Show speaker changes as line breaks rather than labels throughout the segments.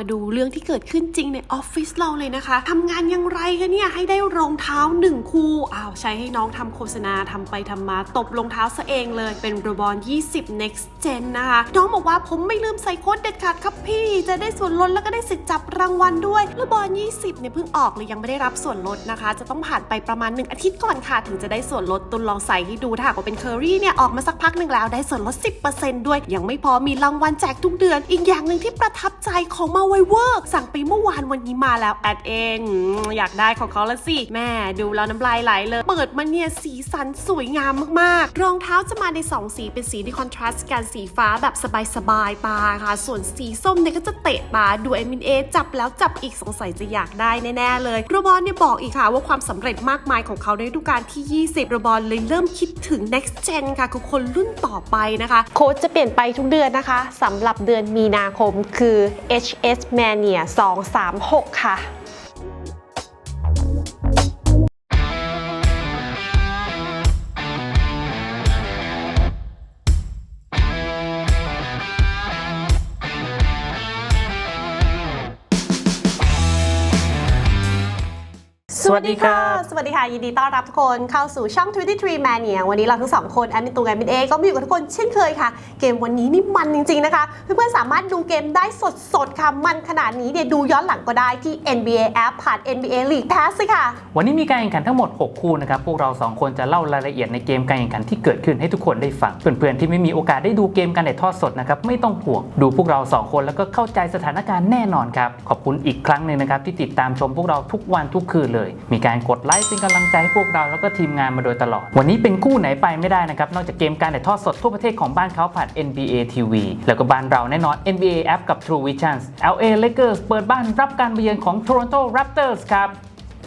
มาดูเรื่องที่เกิดขึ้นจริงในออฟฟิศเราเลยนะคะ ทำงานยังไรกันเนี่ย ให้ได้รองเท้าหนึ่งคู่ อ้าวใช้ให้น้องทำโฆษณาทำไปทำมา ตบรองเท้าซะเองเลย เป็นโรบอล20 next gen นะคะ น้องบอกว่าผมไม่ลืมใส่โค้ดเด็ดขาดครับพี่ จะได้ส่วนลดแล้วก็ได้สิทธิ์จับรางวัลด้วยโรบอล20 เนี่ยเพิ่งออกเลยยังไม่ได้รับส่วนลดนะคะ จะต้องผ่านไปประมาณ 1 อาทิตย์ก่อนค่ะ ถึงจะได้ส่วนลดตุนลองใส่ให้ดูถ้าหากว่าเป็นเคอรี่เนี่ยออกมาสักพักหนึ่งแล้วได้ส่วนลด 10%ด้วย ยังไม่พอมีรางวัลแจกทุกเดือน อีกอย่างหนึ่งที่ประทับใจของมาไวเวอร์สั่งไปเมื่อวานวันนี้มาแล้วแอดเอง อยากได้ของเขาละสิ แม่ดูแล้วน้ำลายไหลเลย เปิดมาเนี่ยสีสันสวยงามมากๆ รองเท้าจะมาใน 2 สีเป็นสีที่คอนทราสต์กันสีฟ้าแบบสบายๆตาค่ะ ส่วนสีส้มเนี่ยก็จะเตะตาดูเอมินเอจับแล้วจับอีกสงสัยจะอยากได้แน่ๆเลยโรบอลเนี่ยบอกอีกค่ะว่าความสำเร็จมากมายของเขาในฤดูกาลที่ 20โรบอลเลยเริ่มคิดถึง next gen ค่ะคือคนรุ่นต่อไปนะคะ โค้ดจะเปลี่ยนไปทุกเดือนนะคะสำหรับเดือนมีนาคมคือ HS Mania 236 ค่ะ
วัสดีครับ
สวัสดีค่ะ ยินดีต้อนรับทุกคนเข้าสู่ช่อง 23 Mania วันนี้เราทั้งสองคนแอดมินตูแอดมินเอก็มาอยู่กับทุกคนเช่นเคยค่ะ เกมวันนี้นี่มันจริง ๆ นะคะ เพื่อนๆสามารถดูเกมได้สด ๆ ค่ะ มันขนาดนี้เนี่ยดูย้อนหลังก็ได้ที่ NBA App ผ่าน NBA League Pass เลยค่ะ
วันนี้มีการแข่งขันทั้งหมด 6 คู่นะครับ พวกเรา 2 คนจะเล่ารายละเอียดในเกมการแข่งขันที่เกิดขึ้นให้ทุกคนได้ฟัง เพื่อนๆที่ไม่มีโอกาสได้ดูเกมการถ่ายทอดสดนะครับไม่ต้องห่วงดูพวกเรา 2 คนแล้วก็เข้าใจสถานการณ์แน่นอนครับขอบคุณอีกครั้งหนึ่งนะครับที่ติดตามชมพวกเราทุกวันทุกคืนเลยมีการกดไลค์เป็นกำลังใจให้พวกเราแล้วก็ทีมงานมาโดยตลอด วันนี้เป็นคู่ไหนไปไม่ได้นะครับ นอกจากเกมการถ่ายทอดสดทั่วประเทศของบ้านเขาผ่าน NBA TV แล้วก็บ้านเราแน่นอน NBA App กับ True Visions LA Lakers เปิดบ้านรับการเยือนของ Toronto Raptors ครับ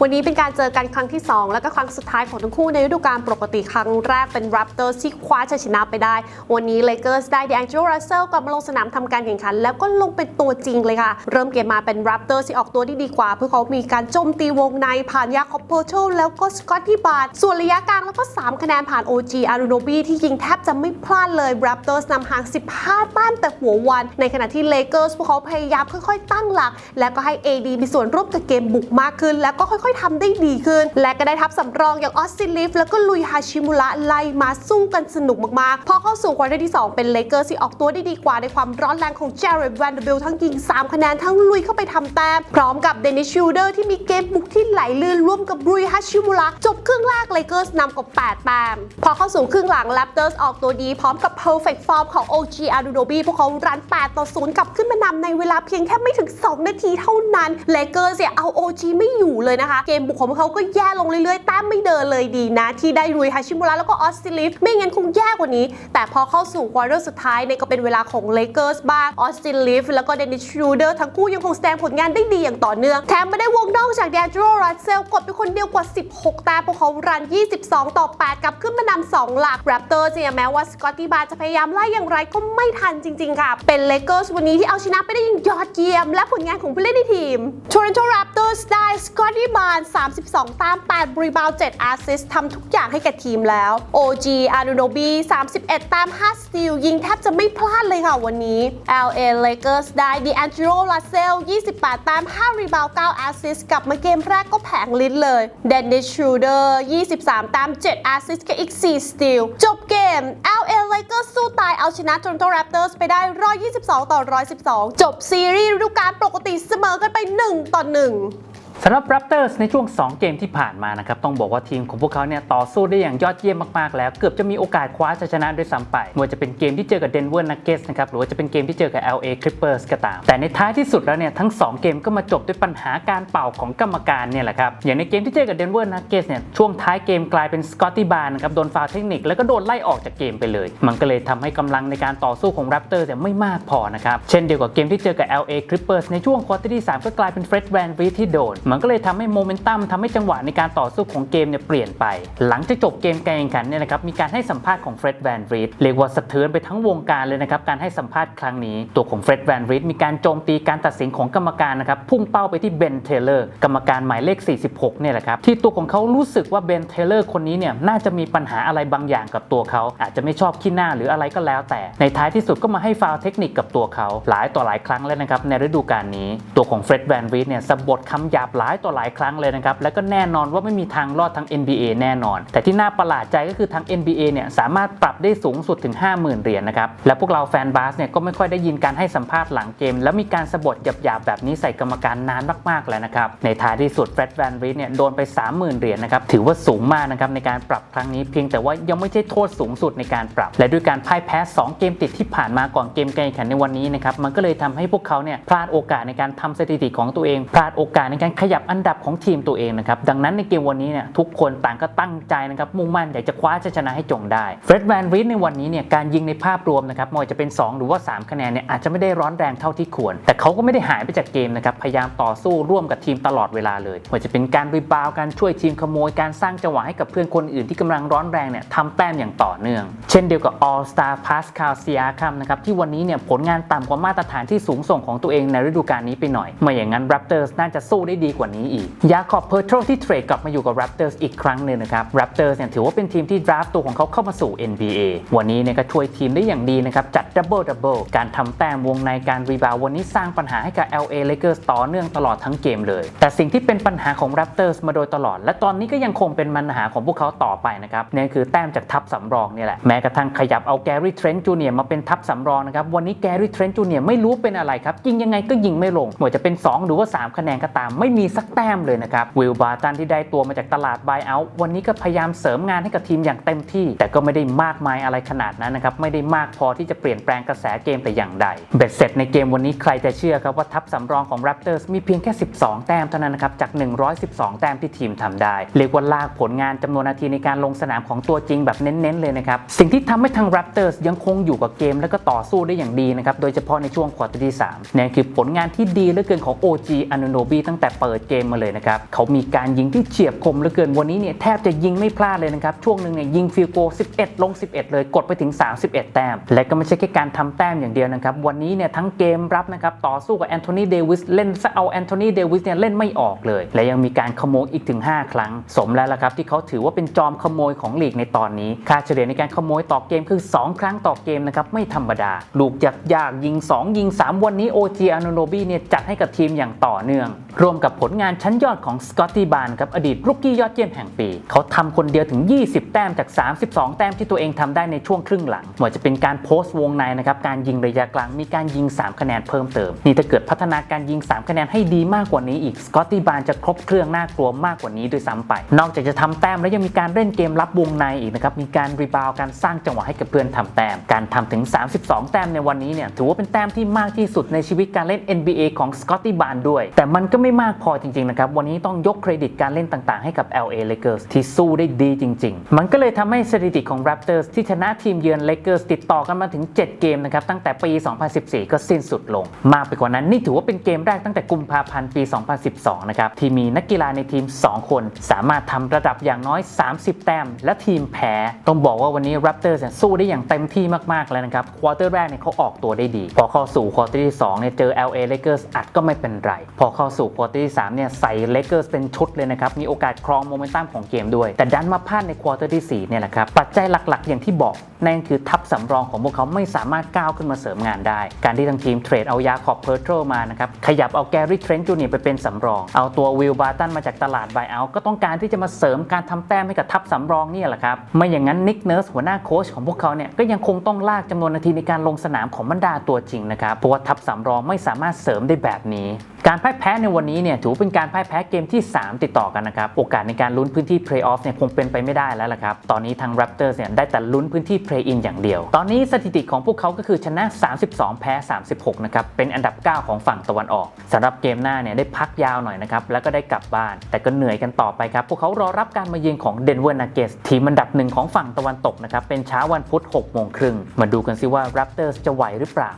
วันนี้เป็นการเจอกันครั้งที่ 2 แล้วก็ครั้งสุดท้ายของทั้งคู่ในฤดูกาลปกติครั้งแรกเป็น Raptors ที่คว้าชัยชนะไปได้ วันนี้ Lakers ได้ DeAngelo Russell กลับมาลงสนามทำการแข่งขัน แล้วก็ลงเป็นตัวจริงเลยค่ะ เริ่มเกมมาเป็น Raptors ที่ออกตัวที่ดีกว่า เพื่อเขามีการโจมตีวงในผ่านยาคอบเปอร์เทลแล้วก็สกอตที่บาร์ส่วนระยะกลางแล้วก็ 3 คะแนนผ่าน OG a r u n o b i ที่ยิงแทบจะไม่พลาดเลย Raptors นำห่าง 15แต้มแต่หัววัน ในขณะที่ Lakers พวกเขาพยายามค่อยๆ ตั้งหลัก แล้วก็ให้ AD มีส่วนร่วมกับเกมบุกมากขึ้น แล้วก็ค่อยทำได้ดีขึ้น และก็ได้ทับสำรองอย่างออสซิลิฟแล้วก็ลุยฮาชิมุระไล่มาสู้กันสนุกมากๆ พอเข้าสู่ควอเตอร์ที่ 2 เป็นเลเกอร์ที่ออกตัวได้ดีกว่าในความร้อนแรงของเจเรตแวนเดอร์บิลทั้งยิง 3 คะแนนทั้งลุยเข้าไปทำแต้มพร้อมกับเดนิสชูเดอร์ที่มีเกมบุกที่ไหลลื่นร่วมกับรุยฮาชิมุระจบครึ่งแรกเลเกอร์สนำกับ8แต้มพอเข้าสู่ครึ่งหลังแรปเตอร์สออกตัวดีพร้อมกับ perfect form ของ OG a r u n o b i พวกเขารัน8ต่อ0กลับขึ้นมานำในเวลาเพียงแค่ไม่ถึง 2 นาทีเท่านั้นเลเกอร์เนี่ยเอา OG ไม่อยู่เลยนะคะเกมบุกของพวกเขาก็แย่ลงเรื่อยๆแต้มไม่เดินเลยดีนะ ที่ได้รุยฮาชิมุระแล้วก็ออสซิลิฟไม่งั้นคงแย่กว่านี้ แต่พอเข้าสู่ควอเตอร์สุดท้ายเนี่ยก็เป็นเวลาของเลเกอร์สบ้างออสซิลิฟแล้วก็เดนิสชูเดอร์ทั้งคู่ยังคงแสดงผลงานได้ดีอย่างต่อเนื่องแถมไม่ได้วงนอกจากแดนโจรัสเซลกดเป็นคนเดียวกว่า 16 แต้มพวกเขารัน 22 ต่อ 8กลับขึ้นมานำ2หลักแรปเตอร์เนี่ยแม้ว่าสกอตตี้บาร์จะพยายามไล่อย่างไรก็ไม่ทันจริง ๆ ค่ะ เป็นเลเกอร์สวันนี้ที่เอาชนะไปได้อย่างยอดเยี่ยม และผลงานของผู้เล่นในทีม Toronto Raptors ได้สกอตตี้บาร์32 แต้ม 8 รีบาวด์7แอสซิสทำทุกอย่างให้กับทีมแล้ว OG a n u n o b i 31 แต้ม 5 สตีล ยิงแทบจะไม่พลาดเลยค่ะวันนี้ LA Lakers ได้ DeAngelo Russell 28 แต้ม 5 รีบาวด์9แอสซิสกลับมาเกมแรกก็แผงลิ้นเลย Dennis Schroeder 23 แต้ม 7 แอสซิสกับอีก 4 สตีล จบเกม LA Lakers สู้ตายเอาชนะ Toronto Raptors ไปได้ 122 ต่อ 112 จบซีรีส์ฤดูกาลปกติเสมอกันไป 1 ต่อ 1
สำหรับ Raptors ในช่วง 2 เกมที่ผ่านมานะครับต้องบอกว่าทีมของพวกเขาเนี่ยต่อสู้ได้อย่างยอดเยี่ยมมากๆแล้ว เกือบจะมีโอกาสคว้าชัยชนะด้วยซ้ำไปไม่ว่าจะเป็นเกมที่เจอกับ Denver Nuggets นะครับหรือว่าจะเป็นเกมที่เจอกับ LA Clippers ก็ตาม แต่ในท้ายที่สุดแล้วเนี่ยทั้ง 2 เกมก็มาจบด้วยปัญหาการเป่าของกรรมการเนี่ยแหละครับอย่างในเกมที่เจอกับ Denver Nuggets เนี่ยช่วงท้ายเกมกลายเป็น Scotty Barnes นะครับโดนฟาวเทคนิคแล้วก็โดนไล่ออกจากเกมไปเลย มันก็เลยทำให้กำลังในการต่อสู้ของ Raptors เนี่ยไม่มากพอนะครับเช่นเดียวกับเกมที่เจอกับ LA Clippers ในช่วงควอเตอร์ที่3ก็กลายเป็น Fred VanVleet ที่โดนมันก็เลยทำให้โมเมนตัมทำให้จังหวะในการต่อสู้ของเกมเนี่ยเปลี่ยนไป หลังจากจบเกมการแข่งขันเนี่ยนะครับมีการให้สัมภาษณ์ของเฟร็ดแวนรีดเรียกว่าสะเทือนไปทั้งวงการเลยนะครับการให้สัมภาษณ์ครั้งนี้ ตัวของเฟร็ดแวนรีดมีการโจมตีการตัดสินของกรรมการนะครับพุ่งเป้าไปที่เบนเทเลอร์กรรมการหมายเลข 46เนี่ยแหละครับที่ตัวของเขารู้สึกว่าเบนเทเลอร์คนนี้เนี่ยน่าจะมีปัญหาอะไรบางอย่างกับตัวเขา อาจจะไม่ชอบขี้หน้าหรืออะไรก็แล้ว แต่ในท้ายที่สุดก็มาให้ฟาวเทคนิคกับตัวเขา หลายต่อหลายครั้งเลยนะครับในฤดูกาลนี้ ตัวของเฟร็ดแวนรีดเนี่ยสะบดคำหยาบหลายต่อหลายครั้งเลยนะครับ แล้วก็แน่นอนว่าไม่มีทางรอดทั้ง NBA แน่นอน แต่ที่น่าประหลาดใจก็คือทาง NBA เนี่ยสามารถปรับได้สูงสุดถึง 50,000 เหรียญนะครับ และพวกเราแฟนบาสเนี่ยก็ไม่ค่อยได้ยินการให้สัมภาษณ์หลังเกม แล้วมีการสะบดหยาบๆแบบนี้ใส่กรรมการนานมากๆแล้วนะครับ ในท้ายที่สุดเฟรดแวนรีดเนี่ยโดนไป 30,000 เหรียญนะครับ ถือว่าสูงมากนะครับในการปรับครั้งนี้เพียงแต่ว่ายังไม่ใช่โทษสูงสุดในการปรับ และด้วยการพ่ายแพ้ 2 เกมติดที่ผ่านมาก่อนเกมการแข่งในวันนี้นะครับมันก็เลยทำให้พวกเขาเนี่ยพลาดโอกาสในการทำสถิติของตัวเองพลาดโอกาสในการขยับอันดับของทีมตัวเองนะครับ ดังนั้นในเกมวันนี้เนี่ยทุกคนต่างก็ตั้งใจนะครับมุ่งมั่นอยากจะคว้าชัยชนะให้จงได้เฟรดแวนรีดในวันนี้เนี่ยการยิงในภาพรวมนะครับไม่ว่าจะเป็น 2 หรือว่า 3 คะแนนเนี่ยอาจจะไม่ได้ร้อนแรงเท่าที่ควร แต่เขาก็ไม่ได้หายไปจากเกมนะครับพยายามต่อสู้ร่วมกับทีมตลอดเวลาเลยไม่ว่าจะเป็นการรีบาวการช่วยทีมขโมยการสร้างจังหวะให้กับเพื่อนคนอื่นที่กำลังร้อนแรงเนี่ยทำแต้มอย่างต่อเนื่อง เช่นเดียวกับ All Star Pascal Siakam นะครับที่วันนี้เนี่ยผลงานต่ำกว่ามาตรฐานที่สูงส่งของตัวเองในฤดูกาลนี้ไปหน่อยไม่อย่างนั้น Raptors น่าจะสู้ได้ดีกว่านี้อีก ยาคอบเพอร์โทรที่เทรดกลับมาอยู่กับ Raptors อีกครั้งหนึ่งนะครับ Raptors เนี่ยถือว่าเป็นทีมที่ดราฟตัวของเขาเข้ามาสู่ NBA วันนี้เนี่ยก็ช่วยทีมได้อย่างดีนะครับ จัดดับเบิลดับเบิลการทำแต้มวงในการรีบาววันนี้สร้างปัญหาให้กับ LA Lakers ต่อเนื่องตลอดทั้งเกมเลย แต่สิ่งที่เป็นปัญหาของ Raptors มาโดยตลอด และตอนนี้ก็ยังคงเป็นปัญหาของพวกเขาต่อไปนะครับนั่นคือแต้มจากทัพสำรองเนี่ยแหละแม้กระทั่งขยับเอาแกรี่เทรนต์จูเนียร์มาเป็นทัพสำรองนะครับวันนี้แกรี่เทรนต์จูเนียร์ไม่รู้เป็นอะไรครับยิงยังไงก็ยิงไม่ลงไม่ว่าจะเป็น 2 หรือว่า 3 คะแนนก็ตามไม่มีีสักแต้มเลยนะครับวิลบาร์ตันที่ได้ตัวมาจากตลาดบายเอาวันนี้ก็พยายามเสริมงานให้กับทีมอย่างเต็มที่ แต่ก็ไม่ได้มากมายอะไรขนาดนั้นนะครับไม่ได้มากพอที่จะเปลี่ยนแปลงกระแสเกมแต่อย่างใดเบ็ดเสร็จในเกมวันนี้ใครจะเชื่อครับว่าทัพสำรองของ Raptors มีเพียงแค่ 12 แต้มเท่านั้นนะครับจาก 112 แต้มที่ทีมทำได้ เรียกว่าลากผลงานจำนวนนาทีในการลงสนามของตัวจริงแบบเน้นๆเลยนะครับสิ่งที่ทำให้ทาง Raptors ยังคงอยู่กับเกมและก็ต่อสู้ได้อย่างดีนะครับโดยเฉพาะในช่วงควอเตอร์ที่3นั่คือผลงานที่ดีเหลือเกินของ OG a n u n o b i ตั้งแต่เปิดเกมมาเลยนะครับเขามีการยิงที่เฉียบคมเหลือเกินวันนี้เนี่ยแทบจะยิงไม่พลาดเลยนะครับช่วงหนึ่งเนี่ยยิงฟิลโก 11 ลง 11 เลยกดไปถึง 31 แต้ม และก็ไม่ใช่แค่การทำแต้มอย่างเดียวนะครับวันนี้เนี่ยทั้งเกมรับนะครับต่อสู้กับแอนโทนีเดวิสเล่นซะเอาแอนโทนีเดวิสเนี่ยเล่นไม่ออกเลย และยังมีการขโมยอีกถึง 5 ครั้ง สมแล้วละครับที่เขาถือว่าเป็นจอมขโมยของลีกในตอนนี้ ค่าเฉลี่ยในการขโมยต่อเกมคือ 2 ครั้งต่อเกมนะครับไม่ธรรมดา ลูกจากยากยิง 2 ยิง 3 วันนี้ OG a n u n o b i เนี่ยจัดให้กับทีมอย่างต่อเนื่อง รวมกับผลงานชั้นยอดของสกอตตี้บานครับอดีตรุกกี้ยอดเยี่ยมแห่งปี เขาทำคนเดียวถึง 20 แต้มจาก 32 แต้มที่ตัวเองทำได้ในช่วงครึ่งหลังไม่ว่าจะเป็นการโพสต์วงในนะครับการยิงระยะกลางมีการยิง 3 คะแนนเพิ่มเติม นี่ถ้าเกิดพัฒนาการยิง 3 คะแนนให้ดีมากกว่านี้อีกสกอตตี้บานจะครบเครื่องน่ากลัวมากกว่านี้ด้วยซ้ำไป นอกจากจะทำแต้มแล้วยังมีการเล่นเกมรับวงในอีกนะครับมีการรีบาวการสร้างจังหวะให้กับเพื่อนทำแต้มการทำถึง 32 แต้มในวันนี้เนี่ยถือว่าเป็นแต้มที่มากที่สุดในชีวิตการเล่น NBA ของสกอตตี้บานด้วย แต่มันก็ไม่มากพอจริงๆนะครับ วันนี้ต้องยกเครดิตการเล่นต่างๆ ให้กับ LA Lakers ที่สู้ได้ดีจริง ๆ มันก็เลยทำให้สถิติของ Raptors ที่ชนะทีมเยือน Lakers ติดต่อกันมาถึง 7 เกมนะครับตั้งแต่ปี 2014 ก็สิ้นสุดลง มากไปกว่านั้นนี่ถือว่าเป็นเกมแรกตั้งแต่กุมภาพันธ์ปี 2012 นะครับที่มีนักกีฬาในทีม 2 คน สามารถทำระดับอย่างน้อย 30 แต้ม และทีมแพ้ต้องบอกว่าวันนี้ Raptors สู้ได้อย่างเต็มที่มากๆแล้วนะครับควอเตอร์แรกเนี่ยเขาออกตัวได้ดี พอเข้าสู่ควอเตอร์ที่2เนี่ยเจอ LA Lakers อัดก็ไม่เป็นไร พอเข้าสู่ควอเตอร์ที่3เนี่ยใส่ Lakers เป็นชุดเลยนะครับ มีโอกาสครองโมเมนตัมของเกมด้วย แต่ดันมาพลาดในควอเตอร์ที่4เนี่ยแหละครับ ปัจจัยหลักๆ อย่างที่บอก นั่นคือทัพสำรองของพวกเขาไม่สามารถก้าวขึ้นมาเสริมงานได้ การที่ทางทีมเทรดเอายาคอบเพอร์โตรมานะครับ ขยับเอาแกรี่เทรนต์จูเนียร์ไปเป็นสำรอง เอาตัววิลบาร์ตันมาจากตลาดไบเอาก็ต้องการที่จะมาเสริมการทำแต้มให้กับทัพสำรองนี่แหละครับ ไม่อย่างนั้นนิกเนิร์สหัวหน้าโค้ชของพวกเขาเนี่ยก็ยังคงต้องลากจำนวนนาทีในการลงสนามของบรรดาตัวจริงนะครับเพราะว่าทัพสำรองไม่สามารถเสริมได้แบบนี้ การพ่ายแพ้ในวันนี้เนี่ยถือเป็นการพ่ายแพ้เกมที่ 3 ติดต่อกันนะครับ โอกาสในการลุ้นพื้นที่เพลย์ออฟเนี่ยคงเป็นไปไม่ได้แล้วล่ะครับ ตอนนี้ทาง Raptors เนี่ยได้แต่ลุ้นพื้นที่เพลย์อินอย่างเดียว ตอนนี้สถิติของพวกเขาก็คือชนะ 32 แพ้ 36 นะครับ เป็นอันดับ 9 ของฝั่งตะวันออกสำหรับเกมหน้าเนี่ยได้พักยาวหน่อยนะครับ แล้วก็ได้กลับบ้าน แต่ก็เหนื่อยกันต่อไปครับ พวกเขารอรับการมาเยือนของ Denver Nuggets ทีมอันดับหนึ่งของฝั่งตะวันตกนะครับ เป็นเช้าวันพุธ6โมงครึ่ง มาดูกันซิว่า Raptors จะไหวหรือเปล่า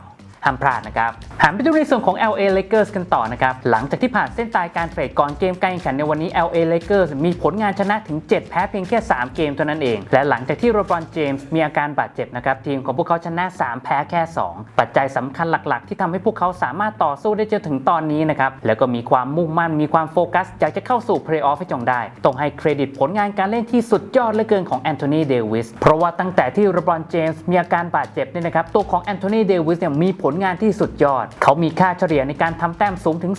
ห้ามพลาดนะครับหันไปดูในส่วนของ LA Lakers กันต่อนะครับ หลังจากที่ผ่านเส้นตายการเทรดก่อนเกมการแข่งขันในวันนี้ LA Lakers มีผลงานชนะถึง 7 แพ้เพียงแค่ 3 เกมเท่านั้นเอง และหลังจากที่โรบอนเจมส์มีอาการบาดเจ็บนะครับทีมของพวกเขาชนะ 3 แพ้แค่ 2 ปัจจัยสำคัญหลักๆ ที่ทำให้พวกเขาสามารถต่อสู้ได้จนถึงตอนนี้นะครับแล้วก็มีความมุ่งมั่นมีความโฟกัสอยากจะเข้าสู่เพลย์ออฟให้จงได้ ต้องให้เครดิตผลงานการเล่นที่สุดยอดเหลือเกินของแอนโทนีเดวิสเพราะว่าตั้งแต่ที่โรบอนเจมส์มีอาการบาดเจ็บเนี่ยนะครับตัวของแอนโทนีเดวิสเนี่ยมีผลงานที่สุดยอด เขามีค่าเฉลี่ยในการทำแต้มสูงถึง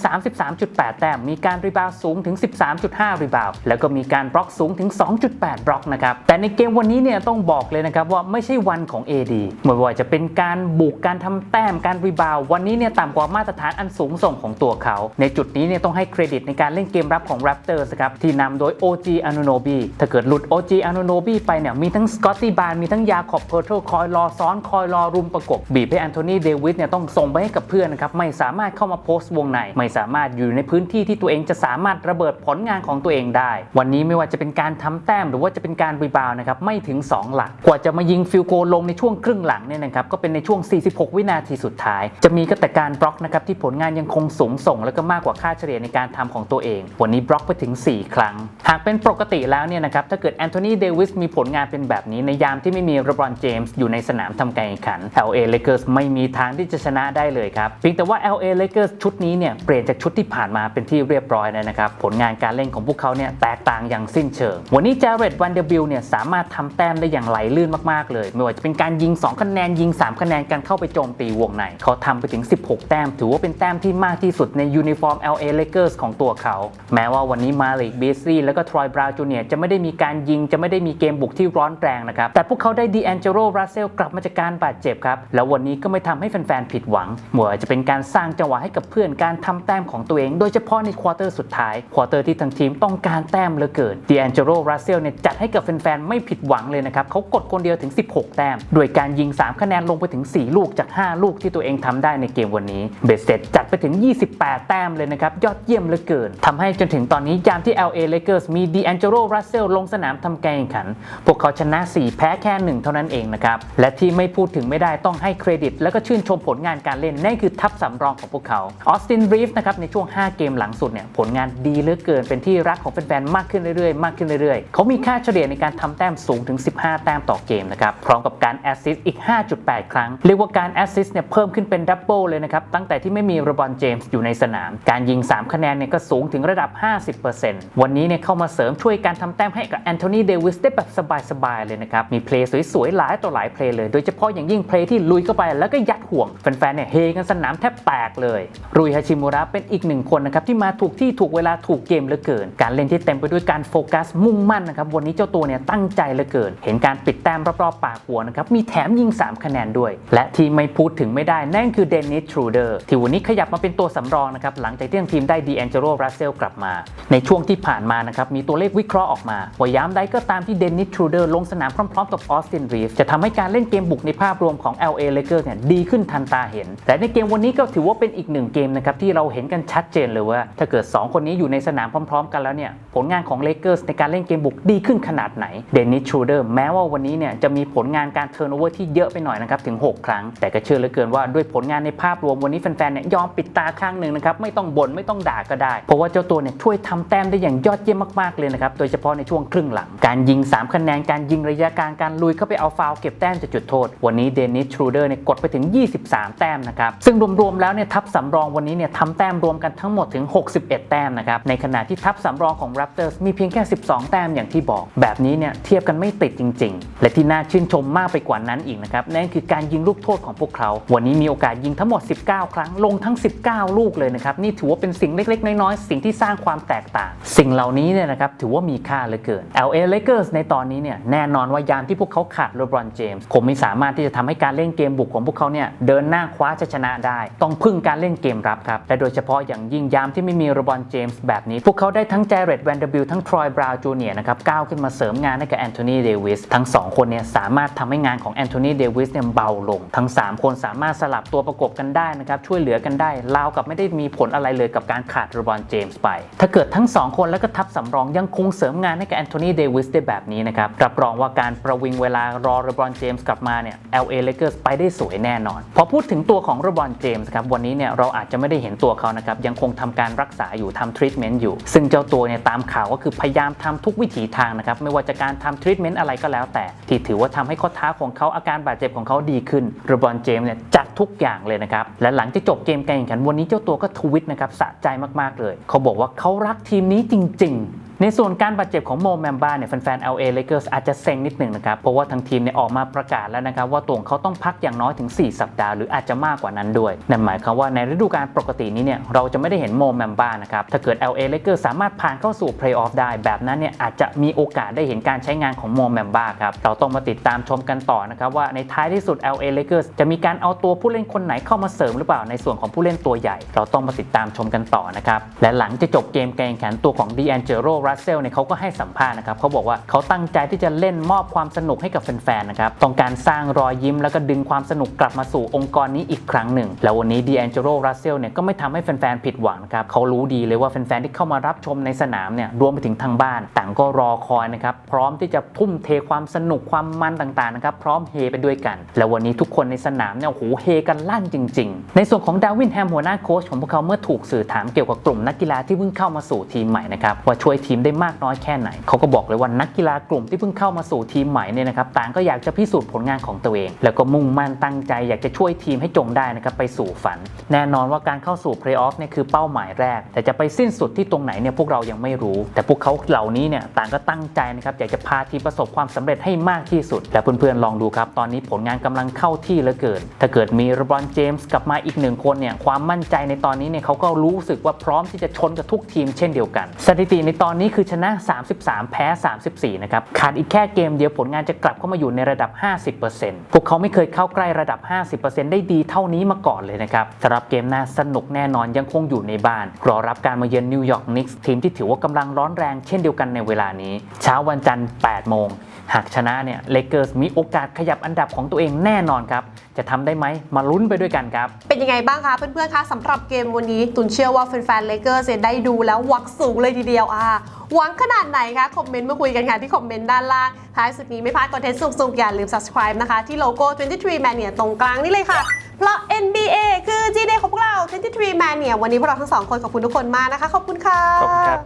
33.8 แต้ม มีการรีบาวด์สูงถึง 13.5 รีบาวด์แล้วก็มีการบล็อกสูงถึง 2.8 บล็อกนะครับ แต่ในเกมวันนี้เนี่ยต้องบอกเลยนะครับว่าไม่ใช่วันของ AD ไม่ว่าจะเป็นการบุก การทำแต้ม การรีบาวด์วันนี้เนี่ยต่ำกว่ามาตรฐานอันสูงส่งของตัวเขา ในจุดนี้เนี่ยต้องให้เครดิตในการเล่นเกมรับของ Raptors ครับที่นำโดย OG Anunoby ถ้าเกิดหลุด OG Anunoby ไปเนี่ยมีทั้ง Scotty Barnes มีทั้งยาขอบเพอร์เทลคอยรอซ้อนคอยรอรุมประกบบีบให้แอนโทนีเดวิสเนี่ยต้องส่งไปให้กับเพื่อนนะครับไม่สามารถเข้ามาโพสต์วงใน ไม่สามารถอยู่ในพื้นที่ที่ตัวเองจะสามารถระเบิดผลงานของตัวเองได้ วันนี้ไม่ว่าจะเป็นการทำแต้มหรือว่าจะเป็นการรีบาวน์นะครับไม่ถึง 2 หลัก กว่าจะมายิงฟิลโกลงในช่วงครึ่งหลังเนี่ยนะครับก็เป็นในช่วง 46 วินาทีสุดท้าย จะมีก็แต่การบล็อกนะครับที่ผลงานยังคงสูงส่ง แล้วก็มากกว่าค่าเฉลี่ยในการทำของตัวเอง วันนี้บล็อกไปถึง 4 ครั้ง หากเป็นปกติแล้วเนี่ยนะครับถ้าเกิดแอนโทนีเดวิสมีผลงานเป็นแบบนี้ในยามที่ไม่มีเรบรอนเจมส์อยู่ในสนามทำการแข่งขัน LA Lakers ไม่มีทางที่จะชนะได้เลยครับเพียงแต่ว่า LA Lakers ชุดนี้เนี่ยเปลี่ยนจากชุดที่ผ่านมาเป็นที่เรียบร้อยแล้วนะครับ ผลงานการเล่นของพวกเขาเนี่ยแตกต่างอย่างสิ้นเชิง วันนี้จาเรตวันเดบิลเนี่ยสามารถทำแต้มได้อย่างไหลลื่นมากๆเลย ไม่ว่าจะเป็นการยิง 2 คะแนนยิง 3 คะแนนการเข้าไปโจมตีวงใน เขาทำไปถึง 16 แต้ม ถือว่าเป็นแต้มที่มากที่สุดในยูนิฟอร์ม LA Lakers ของตัวเขา แม้ว่าวันนี้มาลิกเบซี่แล้วก็ทรอยบราวจูเนียจะไม่ได้มีการยิงจะไม่ได้มีเกมบุกที่ร้อนแรงนะครับแต่พวกเขาได้ดีแองเจโรรัสเซลกลับมาจากการบาดเจ็บครับแล้ววันนี้ก็ไม่ทำให้แฟนๆผิดหวังไม่ว่าจะเป็นการสร้างจังหวะให้กับเพื่อนการทำแต้มของตัวเอง โดยเฉพาะในควอเตอร์สุดท้าย ควอเตอร์ที่ทั้งทีมต้องการแต้มเหลือเกินดีแองเจโรรัสเซลเนี่ยจัดให้กับแฟนๆ ไม่ผิดหวังเลยนะครับเขากดคนเดียวถึง 16 แต้ม โดยการยิง 3 คะแนนลงไปถึง 4 ลูกจาก 5 ลูกที่ตัวเองทำได้ในเกมวันนี้ เบสเซตจัดไปถึง 28 แต้มเลยนะครับ ยอดเยี่ยมเหลือเกินทำให้จนถึงตอนนี้ยามที่ LA Lakers มีดีแองเจโรรัสเซลลงสนามทำการแข่งขัน พวกเขาชนะ 4 แพ้แค่ 1 เท่านั้นเองนะครับ และที่ไม่พูดถึงไม่ได้ต้องให้เครดิต แล้วก็ชื่นชมผลงานการเล่นนั่นคือทัพสำรองของพวกเขาออสตินรีฟนะครับในช่วง 5 เกมหลังสุดเนี่ยผลงานดีเหลือเกินเป็นที่รักของแฟนๆมากขึ้นเรื่อยๆ มากขึ้นเรื่อยๆ เขามีค่าเฉลี่ยในการทำแต้มสูงถึง 15 แต้มต่อเกมนะครับพร้อมกับการแอสซิสต์อีก 5.8 ครั้ง เรียกว่าการแอสซิสต์เนี่ยเพิ่มขึ้นเป็นดับเบิลเลยนะครับตั้งแต่ที่ไม่มีรบอนเจมส์อยู่ในสนาม การยิง 3 คะแนนเนี่ยก็สูงถึงระดับ 50%วันนี้เนี่ยเข้ามาเสริมช่วยการทำแต้มให้กับแอนโทนีเดวิสได้แบบสบายๆเลยนะครับมีเพลย์สวยๆหลายต่อหลายเพลย์เลย โดยเฉพาะอย่างยิ่งเพลย์ที่ลุยเข้าไปแล้วก็ยัดห่วงแฟนๆเนี่ยเฮกันสนามแทบแตกเลย รุยฮาชิมุระเป็นอีกหนึ่งคนนะครับที่มาถูกที่ถูกเวลาถูกเกมเหลือเกิน การเล่นที่เต็มไปด้วยการโฟกัสมุ่งมั่นนะครับวันนี้เจ้าตัวเนี่ยตั้งใจเหลือเกิน เห็นการปิดแต้มรอบๆปากหัวนะครับมีแถมยิง 3 คะแนนด้วย และที่ไม่พูดถึงไม่ได้นั่นคือเดนนิสทรูเดอร์ที่วันนี้ขยับมาเป็นตัวสำรองนะครับหลังจากที่ทางทีมได้ดีแองเจโรรัสเซลกลับมา ในช่วงที่ผ่านมานะครับมีตัวเลขวิเคราะห์ออกมาว่าย้ำใดก็ตามที่เดนนิสทรูเดอร์ลงสนามพร้อมๆกับออสตินรีฟจะทำให้การเล่นเกมบุกในภาพรวมของ LA Lakers เนี่ยดีขึ้นทันตาเห็น แต่ในเกมวันนี้ก็ถือว่าเป็นอีกหนึ่งเกมนะครับที่เราเห็นกันชัดเจนเลยว่า ถ้าเกิด 2 คนนี้อยู่ในสนามพร้อม ๆ กันแล้วเนี่ยผลงานของ Lakers ในการเล่นเกมบุกดีขึ้นขนาดไหนเดนนิสทรูเดอร์แม้ว่าวันนี้เนี่ยจะมีผลงานการเทิร์นโอเวอร์ที่เยอะไปหน่อยนะครับถึง 6 ครั้ง แต่ก็เชื่อเหลือเกินว่าด้วยผลงานในภาพรวมวันนี้แฟนๆเนี่ยยอมปิดตาข้างหนึ่งนะครับไม่ต้องบ่นไม่ต้องด่าก็ได้ เพราะว่าเจ้าตัวเนี่ยช่วยทำแต้มได้อย่างยอดเยี่ยมมากๆเลยนะครับโดยเฉพาะในช่วงครึ่งหลัง การยิง 3 คะแนนการยิงระยะกลางการลุยเข้าไปเอาฟาวล์เก็บแต้มจากจุดโทษ วันนี้เดนิสทรูเดอร์เนี่ยกดไปถึง 23แต้มนะครับซึ่งรวมๆแล้วเนี่ยทัพสำรองวันนี้เนี่ยทำแต้มรวมกันทั้งหมดถึง 61 แต้มนะครับในขณะที่ทัพสำรองของ Raptors มีเพียงแค่ 12 แต้มอย่างที่บอก แบบนี้เนี่ยเทียบกันไม่ติดจริง ๆ และที่น่าชื่นชมมากไปกว่านั้นอีกนะครับนั่นคือการยิงลูกโทษของพวกเขา วันนี้มีโอกาสยิงทั้งหมด 19 ครั้งลงทั้ง 19 ลูกเลยนะครับนี่ถือว่าเป็นสิ่งเล็กๆ น้อยๆ สิ่งที่สร้างความแตกต่าง สิ่งเหล่านี้เนี่ยนะครับถือว่ามีค่าเหลือเกิน LA Lakers ในตอนนี้เนี่ยแน่นอนว่ายามที่พวกเขาขาดเลบรอนเจมส์คงไม่สามารถที่จะทำให้การเล่นเกมบุกของพวกเขาเนี่ยเดินหน้าคว้าชัยชนะได้ ต้องพึ่งการเล่นเกมรับครับ และโดยเฉพาะอย่างยิ่งยามที่ไม่มีเลบอนเจมส์แบบนี้ พวกเขาได้ทั้งเจเร็ตแวนเดอร์บิลทั้งทรอยบราวน์จูเนียร์นะครับก้าวขึ้นมาเสริมงานให้กับแอนโทนีเดวิสทั้งสองคนเนี่ยสามารถทำให้งานของแอนโทนีเดวิสเนี่ยเบาลง ทั้ง 3 คนสามารถสลับตัวประกบกันได้นะครับช่วยเหลือกันได้ราวกับไม่ได้มีผลอะไรเลยกับการขาดเลบอนเจมส์ไป ถ้าเกิดทั้ง 2 คนแล้วก็ทัพสำรองยังคงเสริมงานให้กับแอนโทนีเดวิสได้แบบนี้นะครับรับรองว่าการประวิงเวลารอเลบอนเจมส์กลับมาเนี่ย LA Lakers ไปได้สวยแน่นอนพอพูพูดถึงตัวของรบอนเจมส์ครับวันนี้เนี่ยเราอาจจะไม่ได้เห็นตัวเขานะครับยังคงทำการรักษาอยู่ทำทรีทเมนต์อยู่ ซึ่งเจ้าตัวเนี่ยตามข่าวก็คือพยายามทำทุกวิถีทางนะครับไม่ว่าจะการทำทรีทเมนต์อะไรก็แล้วแต่ ที่ถือว่าทำให้ข้อเท้าของเขาอาการบาดเจ็บของเขาดีขึ้นรบอนเจมส์เนี่ยจัดทุกอย่างเลยนะครับและหลังจากจบเกมการแข่งขันวันนี้เจ้าตัวก็ทวิตนะครับสะใจมากๆเลย เขาบอกว่าเขารักทีมนี้จริง ๆ ในส่วนการบาดเจ็บของโมแมมบ้าเนี่ยแฟนๆ LA Lakers อาจจะเซ็งนิดหนึ่งนะครับ เพราะว่าทางทีมเนี่ยออกมาประกาศแล้วนะครับว่าตัวของเขาต้องพักอย่างน้อยถึง 4 สัปดาห์หรืออาจจะมากกว่านั้นด้วย นั่นหมายความว่าในฤดูกาลปกตินี้เนี่ยเราจะไม่ได้เห็นโมแมมบ้านะครับ ถ้าเกิด LA Lakers สามารถผ่านเข้าสู่เพลย์ออฟได้แบบนั้นเนี่ยอาจจะมีโอกาสได้เห็นการใช้งานของโมแมมบ้าครับ เราต้องมาติดตามชมกันต่อนะครับว่าในท้ายที่สุด LA Lakers จะมีการเอาตัวผู้เล่นคนไหนเข้ามาเสริมหรือเปล่าในส่วนของผู้เล่นตัวใหญ่ เราต้องมาติดตามชมกันต่อนะครับและหลังจะจบเกมการแข่งขันตัวของ d ีแอนเจโรรัสเซลเนี่ยเขาก็ให้สัมภาษณ์นะครับเขาบอกว่าเขาตั้งใจที่จะเล่นมอบความสนุกให้กับแฟนๆนะครับต้องการสร้างรอยยิ้มแล้วก็ดึงความสนุกกลับมาสู่องค์กรนี้อีกครั้งหนึ่ง แล้ววันนี้ d ีแอนเจโรรัสเซลเนี่ยก็ไม่ทำให้แฟนๆผิดหวังนะครับเขารู้ดีเลยว่าแฟนๆที่เข้ามารับชมในสนามเนี่ยรวมไปถึงทางบ้าน ต่างก็รอคอยนะครับพร้อมที่จะทุ่มเทความสนุกความมันต่างๆนะครับพร้อมเฮไปด้วยกัน แล้ววันนี้ทุกคนในสนามเนี่ยโอ้โหเฮกันลั่นจริง ๆ ในส่วนของดาวินแฮมหัวหน้าโค้ชของพวกเขาเมื่อถูกสื่อถามเกี่ยวกับกลุ่มนักกีฬาที่เพิ่งเข้ามาสู่ทีมใหม่นะครับว่าช่วยทีมได้มากน้อยแค่ไหน เขาก็บอกเลยว่านักกีฬากลุ่มที่เพิ่งเข้ามาสู่ทีมใหม่เนี่ยนะครับต่างก็อยากจะพิสูจน์ผลงานของตัวเอง แล้วก็มุ่งมั่นตั้งใจอยากจะช่วยทีมให้จงได้นะครับไปสู่ฝัน แน่นอนว่าการเข้าสู่เพลย์ออฟเนี่ยคือเป้าหมายแรก แต่จะไปสิ้นสุดที่ตรงไหนเนี่ยพวกเรายังไม่รู้ แต่พวกเขาเหล่านี้เนี่ยต่างก็ตั้งใจนะครับอยากจะพาทีมประสบความสำเร็จให้มากที่สุด และเพื่อนๆลองดูครับ ตอนนี้ผลงานกำลังเข้าที่เหลือเกิน ถ้าเกิดมีรบรอนเจมส์กลับมาอีกหนึ่งคนเนี่ยความมั่นใจในตอนนี้เนี่ยเขาก็รู้สึกว่าพร้อมที่จะชนกับทุกทีมเช่นเดียวกัน สถิติในตอนนี้คือชนะ 33 แพ้ 34 นะครับ ขาดอีกแค่เกมเดียวผลงานจะกลับเข้ามาอยู่ในระดับ 50%พวกเขาไม่เคยเข้าใกล้ระดับ 50%ได้ดีเท่านี้มาก่อนเลยนะครับสำหรับเกมหน้าสนุกแน่นอนยังคงอยู่ในบ้าน รอรับการมาเยือนนิวยอร์กนิกส์ทีมที่ถือว่ากำลังร้อนแรงเช่นเดียวกันในเวลานี้ เช้าวันจันทร์ 8 โมง หากชนะเนี่ยเลเกอร์สมีโอกาสขยับอันดับของตัวเองแน่นอนครับ จะทำได้ไหมมาลุ้นไปด้วยกันครับ
เป็นยังไงบ้างคะเพื่อนๆคะสำหรับเกมวันนี้ตุนเชื่อว่าแฟนๆเลเกอร์จะได้ดูแล้วหวังสูงเลยทีเดียวอะหวังขนาดไหนคะคอมเมนต์มาคุยกันค่ะที่คอมเมนต์ด้านล่างท้ายสุดนี้ไม่พลาดคอนเทนต์สุกๆอย่าลืม subscribe นะคะที่โลโก้ 23 Mania ตรงกลางนี่เลยค่ะเพราะ NBA คือ G Day ของพวกเรา 23 Mania วันนี้พวกเราทั้งสองคนขอบคุณทุกคนมากนะคะขอบคุณค่ะ
ขอบคุณครับ